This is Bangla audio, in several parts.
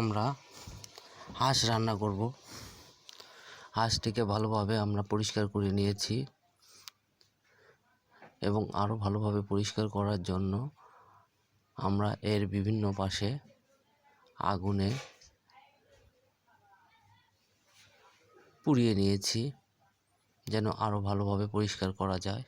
আমরা হাঁস রান্না করব। হাঁসটিকে ভালোভাবে আমরা পরিষ্কার করে নিয়েছি এবং আরও ভালোভাবে পরিষ্কার করার জন্য আমরা এর বিভিন্ন পাশে আগুনে পুড়িয়ে নিয়েছি যেন আরও ভালোভাবে পরিষ্কার করা যায়।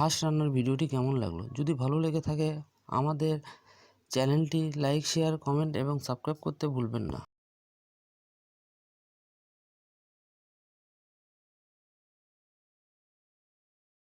হাঁস রান্নার ভিডিওটি কেমন লাগল? যদি ভালো লেগে থাকে, আমাদের চ্যানেলটি লাইক, শেয়ার, কমেন্ট এবং সাবস্ক্রাইব করতে ভুলবেন না।